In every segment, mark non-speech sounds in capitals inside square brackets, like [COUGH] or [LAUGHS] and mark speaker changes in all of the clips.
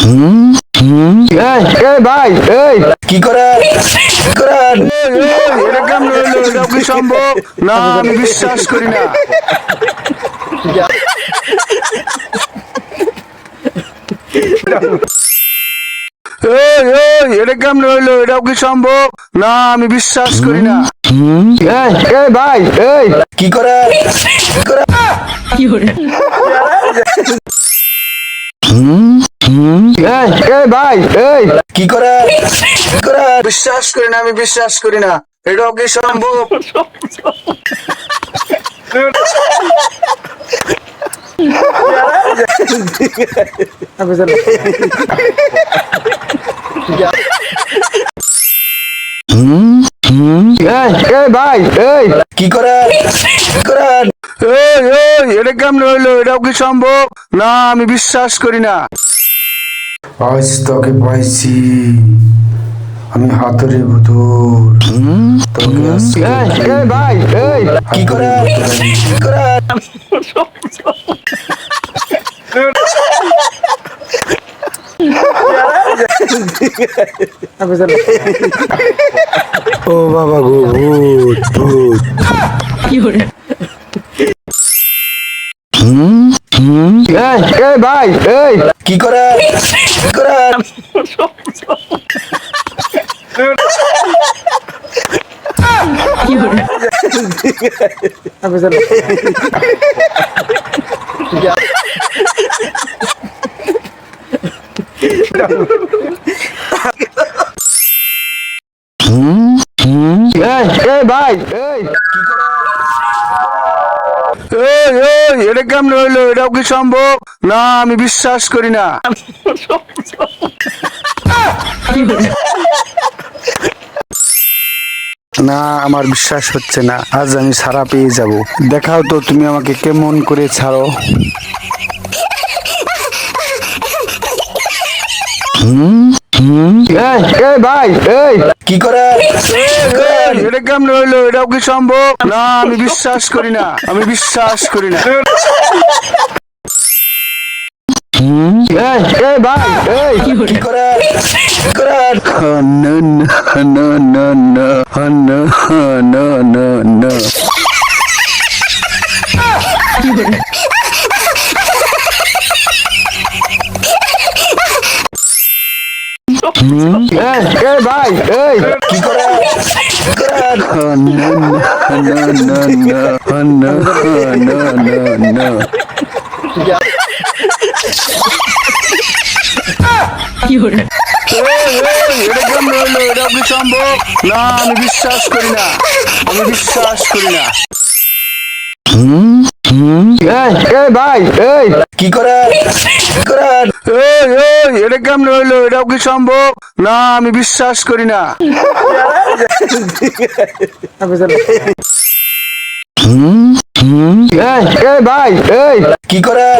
Speaker 1: এই এই ভাই এই।
Speaker 2: কি করেন? কি করেন?
Speaker 1: এটা কেমন হইল এটাও কি সম্ভব? না আমি বিশ্বাস করি না। এই এই এটা কেমন হইল এটাও কি সম্ভব? না আমি বিশ্বাস করি না। এই এই ভাই এই।
Speaker 2: কি করেন? কি করেন?
Speaker 1: এই [LAUGHS] এই ভাই এই।
Speaker 2: কি কি
Speaker 1: বিশ্বাস করি না আমি বিশ্বাস করি না। এটাও কি সম্ভব। ভাই এই।
Speaker 2: কি কি করেন
Speaker 1: এই এই এটা কেমন হইল? এটাও কি সম্ভব? না আমি বিশ্বাস করি না।
Speaker 3: আজ তোকে পাইছি। আমি হাতের ভুতুর। তোকে
Speaker 1: এই এই ভাই এই।
Speaker 2: কি কি করেন
Speaker 3: ও বাবা গো ভূত ভূত।
Speaker 1: এই এই ভাই এই
Speaker 2: কি করে কি
Speaker 1: করে Hey, hey, bye. Hey. এটা কেমন হইল? এটাও কি সম্ভব? না, আমি বিশ্বাস করি না। না, আমার বিশ্বাস হচ্ছে না। আজ আমি ছাড়া পেয়ে যাব। দেখাও তো, তুমি আমাকে কেমন করে ছাড়ো। এই এই ভাই এই
Speaker 2: কি করেন কি
Speaker 1: এটা কেমন হইল এটাও কি সম্ভব না আমি বিশ্বাস করি না আমি বিশ্বাস করি না এই এই ভাই এই
Speaker 2: কি করেন কি করেন
Speaker 1: no no no no no no এই ভাই এই
Speaker 2: কি করে কি
Speaker 1: করে এরকম রইল এটা কি সম্ভব না আমি বিশ্বাস করি না আমি বিশ্বাস করি না হুম এই ভাই এই।
Speaker 2: কি করেন কি করেন
Speaker 1: এই এই এটা কেমন হইল? এটাও কি সম্ভব? না আমি বিশ্বাস করি না। ভাই এই।
Speaker 2: কি করেন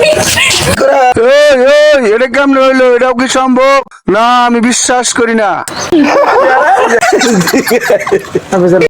Speaker 2: কি করেন
Speaker 1: এই এই এটা কেমন হইল? এটাও কি সম্ভব? না আমি বিশ্বাস করি না।